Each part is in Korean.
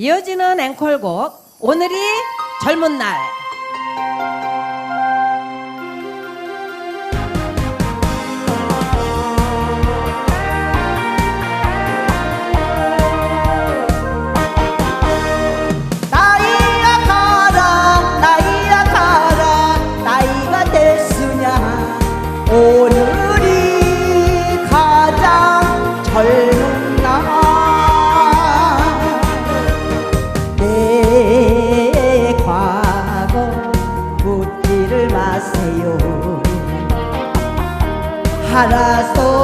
이어지는 앵콜곡 오늘이 젊은 날. 알아서.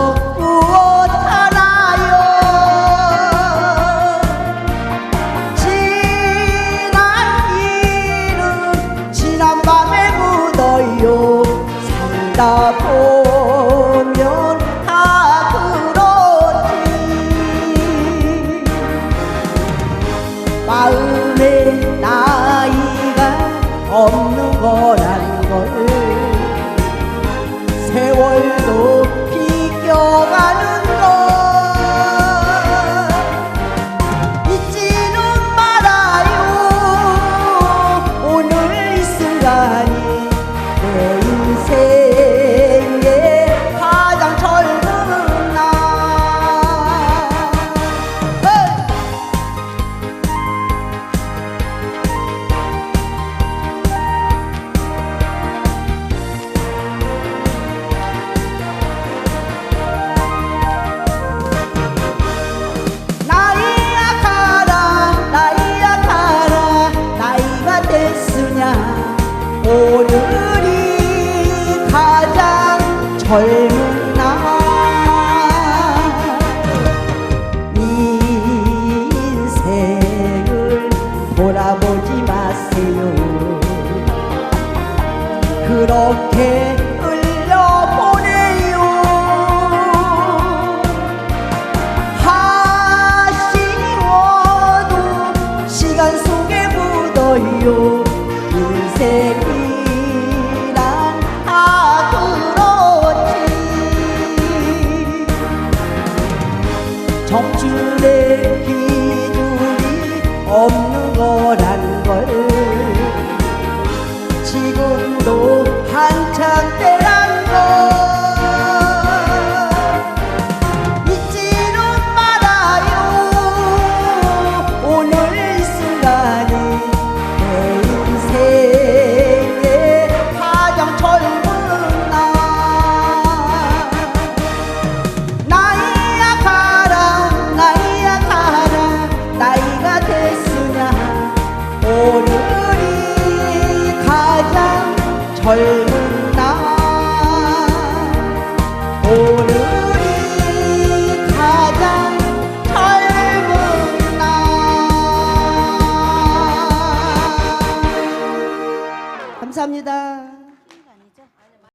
젊은 나 인생을 돌아보지 마세요. 그렇게 정출의 기준이 없는 거라. 젊은 날 오늘이 가장 젊은 날 감사합니다.